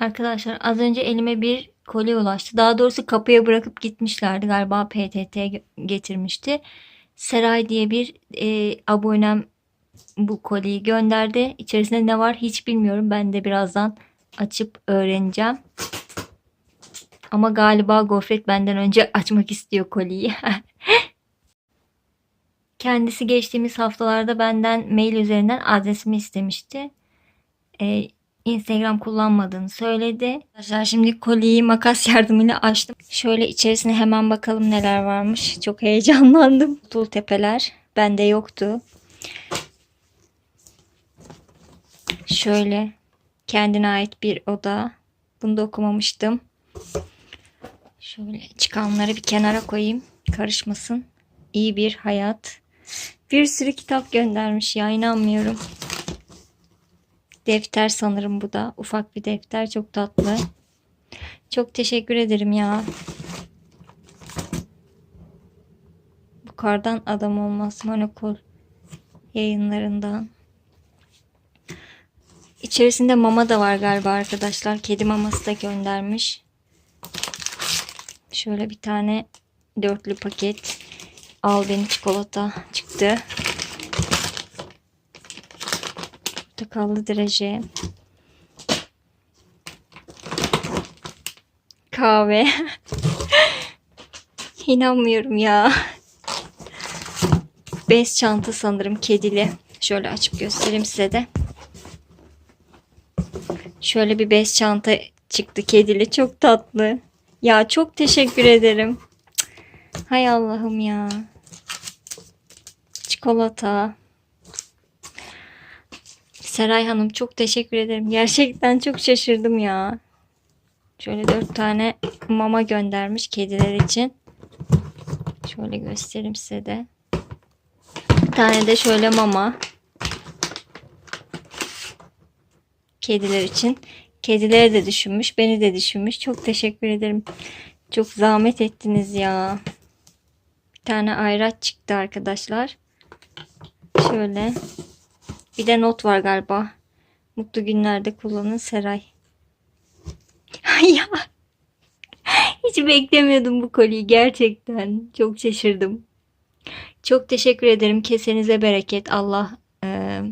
Arkadaşlar az önce elime bir kolye ulaştı. Daha doğrusu kapıya bırakıp gitmişlerdi. Galiba PTT ge- getirmişti. Seray diye bir e, abonem bu kolyeyi gönderdi. İçerisinde ne var hiç bilmiyorum. Ben de birazdan açıp öğreneceğim. Ama galiba Gofret benden önce açmak istiyor kolyeyi. Kendisi geçtiğimiz haftalarda benden mail üzerinden adresimi istemişti. Ee, Instagram kullanmadığını söyledi. Arkadaşlar şimdi kolyeyi makas yardımıyla açtım. Şöyle içerisine hemen bakalım neler varmış. Çok heyecanlandım. Tul tepeler bende yoktu. Şöyle kendine ait bir oda. Bunu da okumamıştım. Şöyle çıkanları bir kenara koyayım. Karışmasın. İyi bir hayat. Bir sürü kitap göndermiş ya inanmıyorum. Defter sanırım bu da. Ufak bir defter. Çok tatlı. Çok teşekkür ederim ya. Bu kardan adam olmaz. Monokol yayınlarından. İçerisinde mama da var galiba arkadaşlar. Kedi maması da göndermiş. Şöyle bir tane dörtlü paket al beni çikolata çıktı. Portakallı derece. Kahve. İnanmıyorum ya. Bez çanta sanırım kedili. Şöyle açıp göstereyim size de. Şöyle bir bez çanta çıktı kedili. Çok tatlı. Ya çok teşekkür ederim. Hay Allah'ım ya. Çikolata. Seray Hanım çok teşekkür ederim. Gerçekten çok şaşırdım ya. Şöyle dört tane mama göndermiş kediler için. Şöyle göstereyim size de. Bir tane de şöyle mama. Kediler için. Kedileri de düşünmüş. Beni de düşünmüş. Çok teşekkür ederim. Çok zahmet ettiniz ya. Bir tane ayraç çıktı arkadaşlar. Şöyle. Bir de not var galiba. Mutlu günlerde kullanın Seray. ya. Hiç beklemiyordum bu kolyeyi gerçekten. Çok şaşırdım. Çok teşekkür ederim. Kesenize bereket. Allah eee,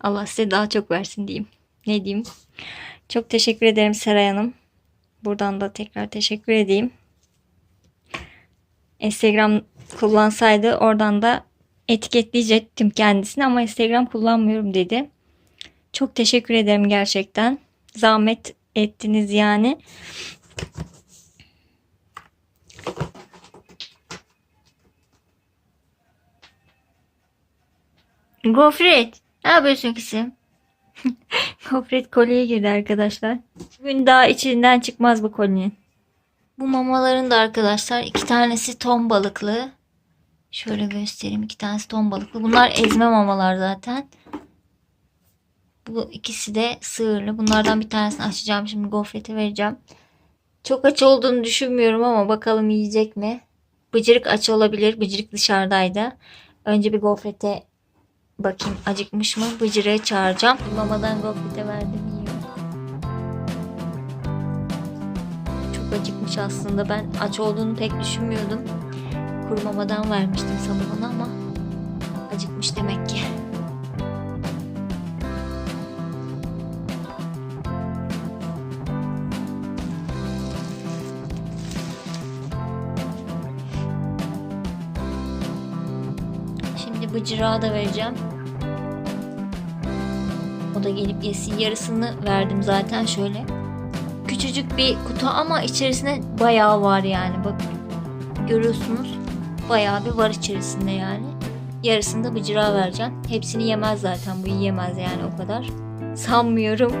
Allah size daha çok versin diyeyim. Ne diyeyim? Çok teşekkür ederim Seray Hanım. Buradan da tekrar teşekkür edeyim. Instagram kullansaydı oradan da etiketleyecektim kendisini ama Instagram kullanmıyorum dedi. Çok teşekkür ederim gerçekten. Zahmet ettiniz yani. Gofret. Ne yapıyorsun kızım? Gofret kolyeye girdi arkadaşlar. Bugün daha içinden çıkmaz bu kolyenin. Bu mamaların da arkadaşlar iki tanesi ton balıklı. Şöyle göstereyim. iki tanesi ton balıklı. Bunlar ezme mamalar zaten. Bu ikisi de sığırlı. Bunlardan bir tanesini açacağım. Şimdi gofrete vereceğim. Çok aç olduğunu düşünmüyorum ama bakalım yiyecek mi? Bıcırık aç olabilir. Bıcırık dışarıdaydı. Önce bir gofrete bakayım acıkmış mı? Bıcırığı çağıracağım. Mamadan gofrete verdim yiyor. Çok acıkmış aslında. Ben aç olduğunu pek düşünmüyordum. Kuru mamadan vermiştim sana ona ama acıkmış demek ki. Şimdi bıcırağı da vereceğim. O da gelip yesin. Yarısını verdim zaten şöyle. Küçücük bir kutu ama içerisinde bayağı var yani. Bak görüyorsunuz. Bayağı bir var içerisinde yani. Yarısını da bıcırağa vereceğim. Hepsini yemez zaten. Bu yiyemez yani o kadar. Sanmıyorum.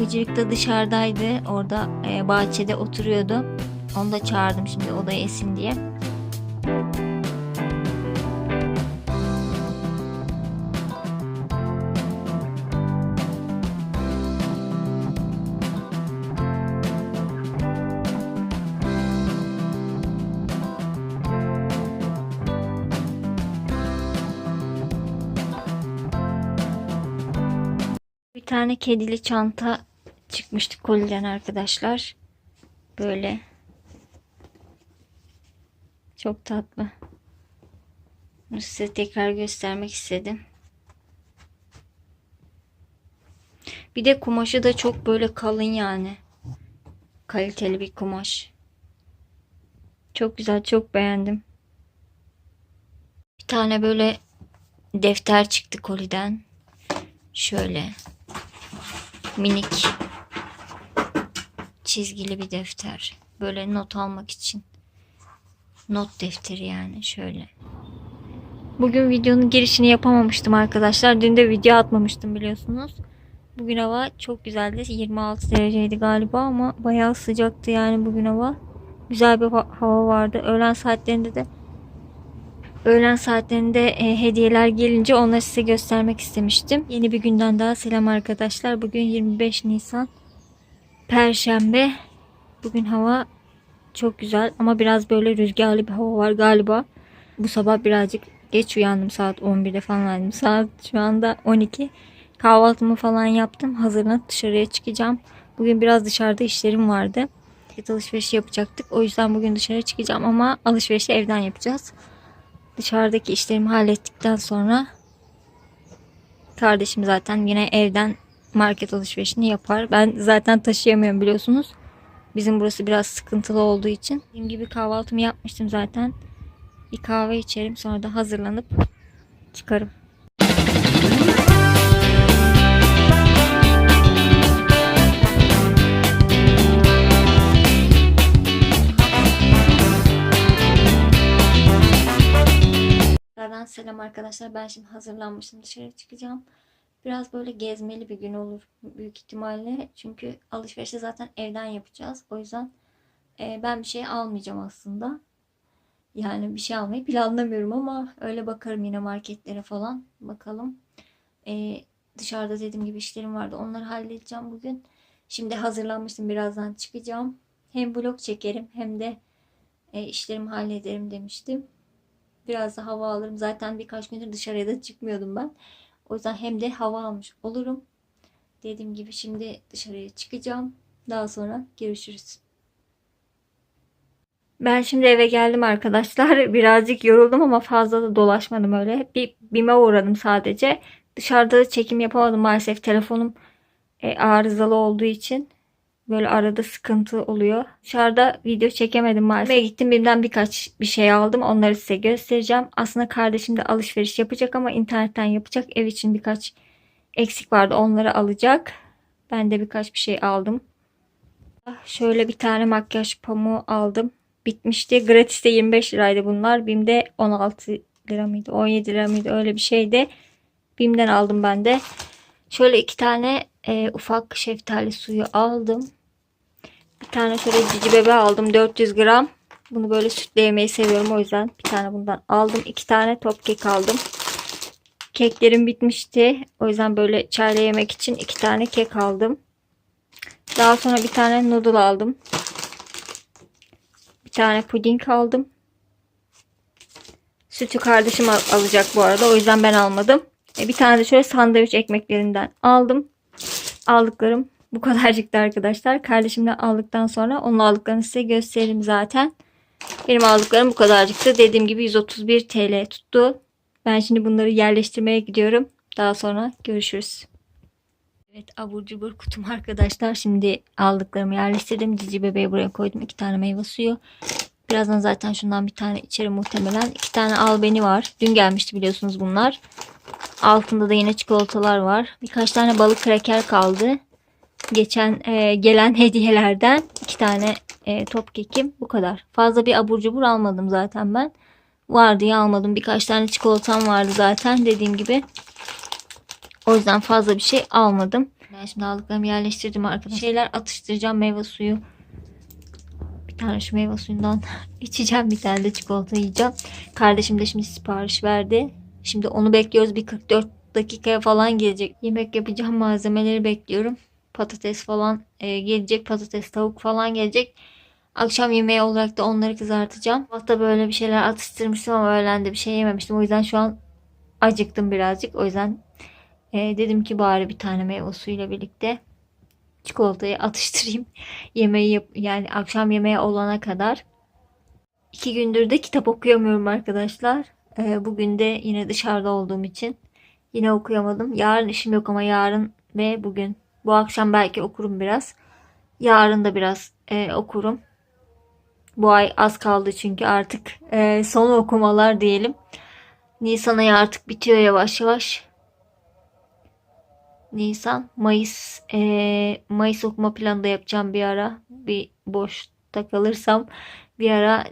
Bıcırık da dışarıdaydı. Orada e, bahçede oturuyordu. Onu da çağırdım şimdi o da yesin diye. Tane kedili çanta çıkmıştı koliden arkadaşlar. Böyle. Çok tatlı. Bunu size tekrar göstermek istedim. Bir de kumaşı da çok böyle kalın yani. Kaliteli bir kumaş. Çok güzel, çok beğendim. Bir tane böyle defter çıktı koliden. Şöyle minik çizgili bir defter. Böyle not almak için. Not defteri yani şöyle. Bugün videonun girişini yapamamıştım arkadaşlar. Dün de video atmamıştım biliyorsunuz. Bugün hava çok güzeldi. 26 dereceydi galiba ama bayağı sıcaktı yani bugün hava. Güzel bir ha- hava vardı. Öğlen saatlerinde de öğlen saatlerinde e, hediyeler gelince onları size göstermek istemiştim. Yeni bir günden daha selam arkadaşlar. Bugün 25 Nisan Perşembe. Bugün hava çok güzel ama biraz böyle rüzgarlı bir hava var galiba. Bu sabah birazcık geç uyandım saat 11'de falan uyandım. Saat şu anda 12. Kahvaltımı falan yaptım. Hazırlanıp dışarıya çıkacağım. Bugün biraz dışarıda işlerim vardı. Et alışverişi yapacaktık. O yüzden bugün dışarı çıkacağım ama alışverişi evden yapacağız. Dışarıdaki işlerimi hallettikten sonra kardeşim zaten yine evden market alışverişini yapar. Ben zaten taşıyamıyorum biliyorsunuz. Bizim burası biraz sıkıntılı olduğu için. Dediğim gibi kahvaltımı yapmıştım zaten. Bir kahve içerim sonra da hazırlanıp çıkarım. Selam arkadaşlar. Ben şimdi hazırlanmışım. Dışarı çıkacağım. Biraz böyle gezmeli bir gün olur büyük ihtimalle. Çünkü alışverişi zaten evden yapacağız. O yüzden e, ben bir şey almayacağım aslında. Yani bir şey almayı planlamıyorum ama öyle bakarım yine marketlere falan. Bakalım. E, dışarıda dediğim gibi işlerim vardı. Onları halledeceğim bugün. Şimdi hazırlanmıştım. Birazdan çıkacağım. Hem vlog çekerim hem de e, işlerimi hallederim demiştim. Biraz da hava alırım. Zaten birkaç gündür dışarıya da çıkmıyordum ben. O yüzden hem de hava almış olurum. Dediğim gibi şimdi dışarıya çıkacağım. Daha sonra görüşürüz. Ben şimdi eve geldim arkadaşlar. Birazcık yoruldum ama fazla da dolaşmadım öyle. Bir BİM'e uğradım sadece. Dışarıda da çekim yapamadım maalesef. Telefonum e, arızalı olduğu için. Böyle arada sıkıntı oluyor. Dışarıda video çekemedim maalesef. Eve gittim BİM'den birkaç bir şey aldım. Onları size göstereceğim. Aslında kardeşim de alışveriş yapacak ama internetten yapacak. Ev için birkaç eksik vardı. Onları alacak. Ben de birkaç bir şey aldım. Şöyle bir tane makyaj pamuğu aldım. Bitmişti. Gratis'te 25 liraydı bunlar. BİM'de 16 lira mıydı? 17 lira mıydı? Öyle bir şeydi. BİM'den aldım ben de. Şöyle iki tane e, ufak şeftali suyu aldım. Bir tane şöyle cici bebe aldım. 400 gram. Bunu böyle sütle yemeyi seviyorum. O yüzden bir tane bundan aldım. İki tane top kek aldım. Keklerim bitmişti. O yüzden böyle çayla yemek için iki tane kek aldım. Daha sonra bir tane noodle aldım. Bir tane puding aldım. Sütü kardeşim al- alacak bu arada. O yüzden ben almadım. E, bir tane de şöyle sandviç ekmeklerinden aldım. Aldıklarım bu kadarcıktı arkadaşlar. Kardeşimle aldıktan sonra onun aldıklarını size gösteririm zaten. Benim aldıklarım bu kadarcıktı. Dediğim gibi 131 TL tuttu. Ben şimdi bunları yerleştirmeye gidiyorum. Daha sonra görüşürüz. Evet abur cubur kutum arkadaşlar. Şimdi aldıklarımı yerleştirdim. Cici bebeği buraya koydum. İki tane meyve suyu. Birazdan zaten şundan bir tane içerim muhtemelen. İki tane albeni var. Dün gelmişti biliyorsunuz bunlar. Altında da yine çikolatalar var. Birkaç tane balık kraker kaldı. Geçen e, gelen hediyelerden iki tane e, top kekim bu kadar. Fazla bir abur cubur almadım zaten ben. Var diye almadım. Birkaç tane çikolatam vardı zaten dediğim gibi. O yüzden fazla bir şey almadım. Ben şimdi aldıklarımı yerleştirdim arkadaşlar. Şeyler atıştıracağım meyve suyu. Bir tane şu meyve suyundan içeceğim. Bir tane de çikolata yiyeceğim. Kardeşim de şimdi sipariş verdi. Şimdi onu bekliyoruz. Bir 44 dakikaya falan gelecek. Yemek yapacağım malzemeleri bekliyorum. Patates falan e, gelecek. Patates, tavuk falan gelecek. Akşam yemeği olarak da onları kızartacağım. Hatta böyle bir şeyler atıştırmıştım ama öğlen de bir şey yememiştim. O yüzden şu an acıktım birazcık. O yüzden E, dedim ki bari bir tane meyve suyuyla birlikte çikolatayı atıştırayım. Yemeği yap yani akşam yemeği olana kadar. İki gündür de kitap okuyamıyorum arkadaşlar. E, bugün de yine dışarıda olduğum için yine okuyamadım. Yarın işim yok ama yarın ve bugün. Bu akşam belki okurum biraz. Yarın da biraz e, okurum. Bu ay az kaldı çünkü artık e, son okumalar diyelim. Nisan ayı artık bitiyor yavaş yavaş. Nisan, Mayıs, e, Mayıs okuma planı da yapacağım bir ara. Bir boşta kalırsam bir ara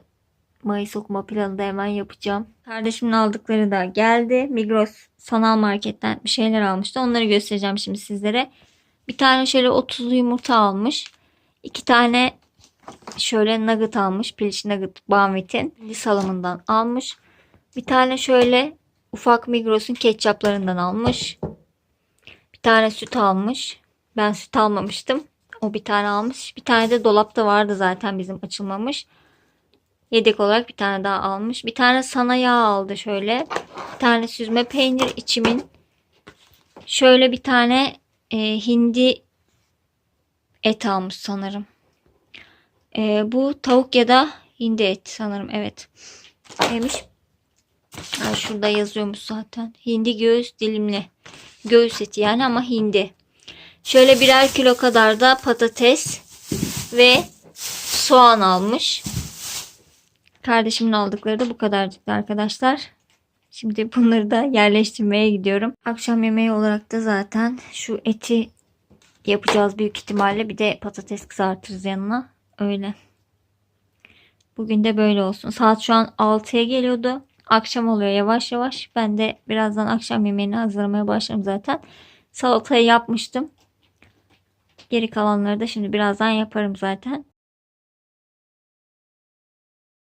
Mayıs okuma planı da hemen yapacağım. Kardeşimin aldıkları da geldi. Migros sanal marketten bir şeyler almıştı. Onları göstereceğim şimdi sizlere. Bir tane şöyle 30'lu yumurta almış. İki tane şöyle nugget almış. Piliç nugget Banvit'in salamından almış. Bir tane şöyle ufak Migros'un ketçaplarından almış. Bir tane süt almış. Ben süt almamıştım. O bir tane almış. Bir tane de dolapta vardı zaten bizim açılmamış. Yedek olarak bir tane daha almış. Bir tane sana yağ aldı şöyle. Bir tane süzme peynir içimin. Şöyle bir tane e, hindi et almış sanırım. E, bu tavuk ya da hindi et sanırım. Evet. Neymiş? Ha, şurada yazıyormuş zaten. Hindi göğüs dilimli. Göğüs eti yani ama hindi. Şöyle birer kilo kadar da patates ve soğan almış. Kardeşimin aldıkları da bu kadarcıktı arkadaşlar. Şimdi bunları da yerleştirmeye gidiyorum. Akşam yemeği olarak da zaten şu eti yapacağız büyük ihtimalle. Bir de patates kızartırız yanına. Öyle. Bugün de böyle olsun. Saat şu an 6'ya geliyordu. Akşam oluyor yavaş yavaş. Ben de birazdan akşam yemeğini hazırlamaya başlarım zaten. Salatayı yapmıştım. Geri kalanları da şimdi birazdan yaparım zaten.